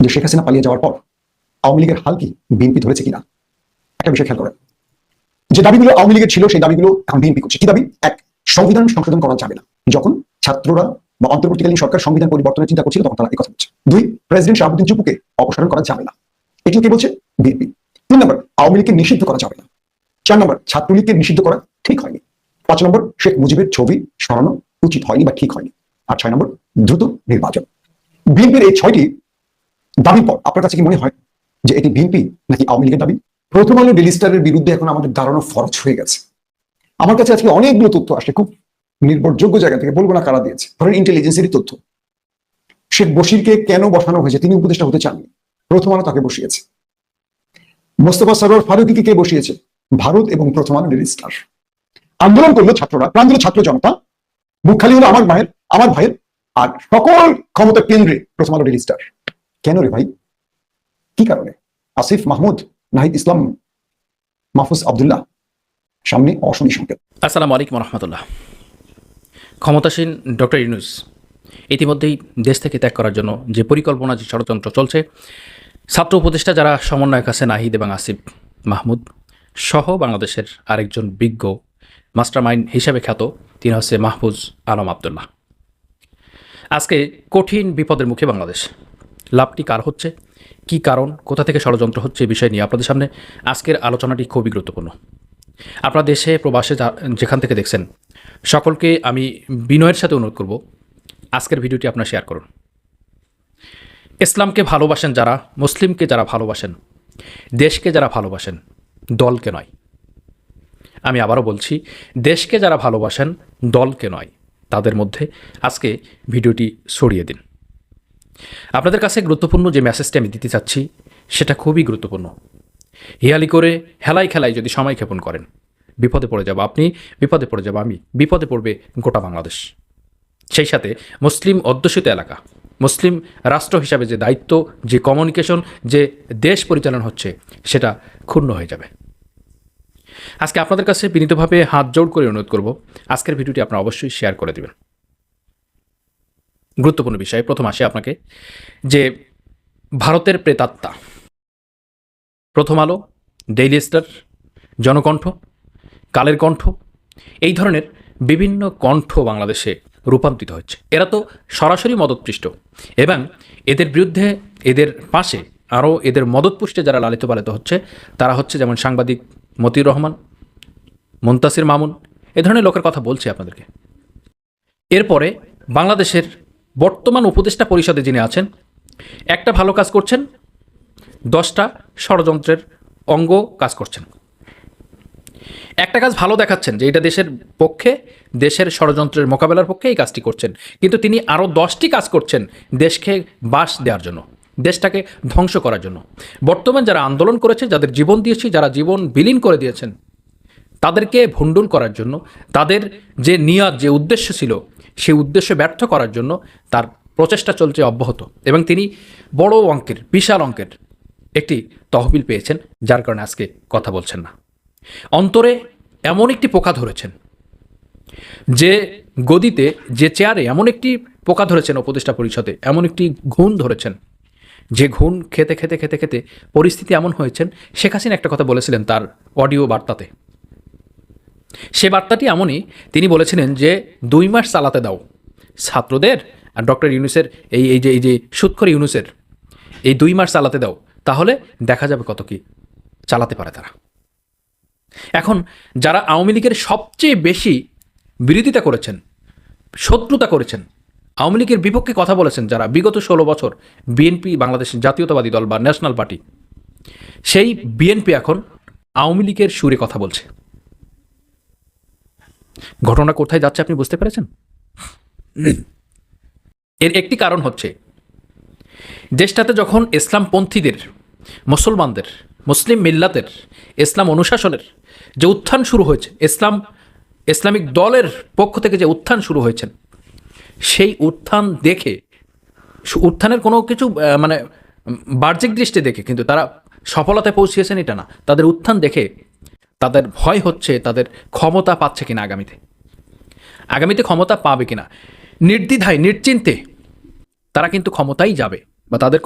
যে শেখ হাসিনা পালিয়ে যাওয়ার পর আওয়ামী লীগের হাল কি বিএনপি ধরেছে কিনা? একটা বিষয় খেয়াল করেন। যে দাবিগুলো আওয়ামী লীগের ছিল, সেই দাবিগুলো এখন বিএনপি করছে। কি দাবি? এক, সংবিধান সংশোধন করা যাবে না। যখন ছাত্ররা বা অন্তর্বর্তীকালীন সরকার সংবিধান পরিবর্তনের চিন্তা করছিল, তখন তারা এই কথা বলছে। দুই, প্রেসিডেন্ট শাহাবুদ্দিন চুপুকে অপসারণ করা যাবে না। এটি কে বলছে? বিএনপি। তিন নম্বর, আওয়ামী লীগকে নিষিদ্ধ করা যাবে না। চার নম্বর, ছাত্রলীগকে নিষিদ্ধ করা ঠিক হয়নি। পাঁচ নম্বর, শেখ মুজিবের ছবি সরানো উচিত হয়নি বা ঠিক হয়নি। আর ছয় নম্বর, দ্রুত নির্বাচন। বিএনপির এই ছয়টি দাবির পর আপনার কাছে কি মনে হয় যে এটি বিএনপি নাকি আওয়ামী লীগের দাবি? প্রথম আলো ডেলি স্টারের বিরুদ্ধে এখন আমাদের দাঁড়ানো ফরজ হয়ে গেছে। আমার কাছে আজকে অনেকগুলো তথ্য আসে খুব নির্ভরযোগ্য জায়গা থেকে, বলব না কারা দিয়েছে। ধরেন ইন্টেলিজেন্সেরই তথ্য। শেখ বশিরকে কেন বসানো হয়েছে তিনি উপদেষ্টা হতে চাননি? প্রথম আলো তাকে বসিয়েছে। মোস্তফা সরোয়ার ফারুকিকে কে বসিয়েছে? ভারত এবং প্রথম আলো ডেলি স্টার আন্দোলন করল ছাত্ররা প্রাণ ছাত্র জনতা। মুখ খালি হলো আমার মায়ের, আমার ভাইয়ের, আর সকল ক্ষমতা কেন্দ্রে প্রথম আলো ডেলি স্টার কেন রে ভাই? কি কারণে? আসিফ মাহমুদ, নাহিদ ইসলাম, মাহফুজ আবদুল্লাহ, সামনে অশনি সংকেত। আসসালামু আলাইকুম রহমতুল্লাহ। ক্ষমতাসীন ডক্টর ইউনুস ইতিমধ্যেই দেশ থেকে ত্যাগ করার জন্য যে পরিকল্পনা, যে ষড়যন্ত্র চলছে, ছাত্র উপদেষ্টা যারা সমন্বয়ক আছে, নাহিদ এবং আসিফ মাহমুদ সহ বাংলাদেশের আরেকজন বিজ্ঞ মাস্টারমাইন্ড হিসাবে খ্যাত, তিনি হচ্ছে মাহফুজ আলম আবদুল্লাহ। আজকে কঠিন বিপদের মুখে বাংলাদেশ। লাভটি কার হচ্ছে? কি কারণ? কোথা থেকে ষড়যন্ত্র হচ্ছে? এই বিষয় নিয়ে আপনাদের সামনে আজকের আলোচনাটি খুবই গুরুত্বপূর্ণ। আপনার দেশে, প্রবাসে যেখান থেকে দেখছেন, সকলকে আমি বিনয়ের সাথে অনুরোধ করব, আজকের ভিডিওটি আপনারা শেয়ার করুন। ইসলামকে ভালোবাসেন যারা, মুসলিমকে যারা ভালোবাসেন, দেশকে যারা ভালোবাসেন, দলকে নয়। আমি আবারও বলছি, দেশকে যারা ভালোবাসেন, দলকে নয়। তাদের মধ্যে আজকে ভিডিওটি ছড়িয়ে দিন। আপনাদের কাছে গুরুত্বপূর্ণ যে মেসেজটি আমি দিতে চাচ্ছি, সেটা খুবই গুরুত্বপূর্ণ। হিয়ালি করে হেলাই খেলায় যদি সময় ক্ষেপণ করেন, বিপদে পড়ে যাব আপনি, বিপদে পড়ে যাব আমি, বিপদে পড়বে গোটা বাংলাদেশ। সেই সাথে মুসলিম অধ্যুষিত এলাকা, মুসলিম রাষ্ট্র হিসাবে যে দায়িত্ব, যে কমিউনিকেশন যে দেশ পরিচালনা হচ্ছে, সেটা ক্ষুণ্ণ হয়ে যাবে। আজকে আপনাদের কাছে বিনীতভাবে হাত জোড় করে অনুরোধ করব। আজকের ভিডিওটি আপনারা অবশ্যই শেয়ার করে দেবেন। গুরুত্বপূর্ণ বিষয়। প্রথম আসে আপনাকে, যে ভারতের প্রেতাত্মা। প্রথম আলো ডেইলি স্টার জনকণ্ঠ, কালের কণ্ঠ, এই ধরনের বিভিন্ন কণ্ঠ বাংলাদেশে রূপান্তরিত হচ্ছে। এরা তো সরাসরি মদতপৃষ্ট এবং এদের বিরুদ্ধে এদের পাশে আরও এদের মদতপুষ্টে যারা লালিত পালিত হচ্ছে, তারা হচ্ছে যেমন সাংবাদিক মতিউর রহমান, মুন্তাসির মামুন, এ ধরনের লোকের কথা বলছি আপনাদেরকে। এরপরে বাংলাদেশের বর্তমান উপদেষ্টা পরিষদে যিনি আছেন, একটা ভালো কাজ করছেন, দশটা ষড়যন্ত্রের অঙ্গ কাজ করছেন। একটা কাজ ভালো দেখাচ্ছেন যে এটা দেশের পক্ষে, দেশের ষড়যন্ত্রের মোকাবেলার পক্ষে এই কাজটি করছেন। কিন্তু তিনি আরও দশটি কাজ করছেন দেশকে বাস দেওয়ার জন্য, দেশটাকে ধ্বংস করার জন্য। বর্তমান যারা আন্দোলন করেছে যাদের জীবন দিয়েছি, যারা জীবন বিলীন করে দিয়েছেন, তাদেরকে ভণ্ডুল করার জন্য, তাদের যে নিয়াদ, যে উদ্দেশ্য ছিল সেই উদ্দেশ্য ব্যর্থ করার জন্য তার প্রচেষ্টা চলছে অব্যাহত এবং তিনি বড় অঙ্কের, বিশাল অঙ্কের একটি তহবিল পেয়েছেন, যার কারণে আজকে কথা বলছেন না। অন্তরে এমন একটি পোকা ধরেছেন যে গদিতে, যে চেয়ারে এমন একটি পোকা ধরেছেন উপদেষ্টা পরিষদে, এমন একটি ঘুণ ধরেছেন, যে ঘুণ খেতে খেতে খেতে খেতে পরিস্থিতি এমন হয়েছেন। শেখ হাসিনা একটা কথা বলেছিলেন তার অডিও বার্তাতে। সে বার্তাটি এমনই, তিনি বলেছিলেন যে দুই মাস চালাতে দাও। ছাত্রদের আর ডক্টর ইউনুসের এই এই যে এই যে সুৎখর ইউনুসের, এই দুই মাস চালাতে দাও, তাহলে দেখা যাবে কত কি চালাতে পারে তারা। এখন যারা আওয়ামী লীগের সবচেয়ে বেশি বিরোধিতা করেছেন, শত্রুতা করেছেন, আওয়ামী লীগের বিপক্ষে কথা বলেছেন যারা বিগত ষোলো বছর বিএনপি বাংলাদেশের জাতীয়তাবাদী দল বা ন্যাশনাল পার্টি, সেই বিএনপি এখন আওয়ামী লীগের সুরে কথা বলছে। ঘটনা কোথায় যাচ্ছে আপনি বুঝতে পেরেছেন? এর একটি কারণ হচ্ছে, দেশটাতে যখন ইসলামপন্থীদের, মুসলমানদের, মুসলিম মিল্লাতের, ইসলাম অনুশাসনের যে উত্থান শুরু হয়েছে, ইসলাম, ইসলামিক দলের পক্ষ থেকে যে উত্থান শুরু হয়েছেন সেই উত্থান দেখে উত্থানের কোনো কিছু মানে বাহ্যিক দৃষ্টি দেখে, কিন্তু তারা সফলতায় পৌঁছিয়েছেন এটা না। তাদের উত্থান দেখে তাদের ভয় হচ্ছে তাদের ক্ষমতা পাচ্ছে কিনা আগামীতে। আগামীতে ক্ষমতা পাবে কিনা? নির্দ্বিধায়, নিশ্চিন্তে তারা কিন্তু ক্ষমতাই যাবে বা তাদের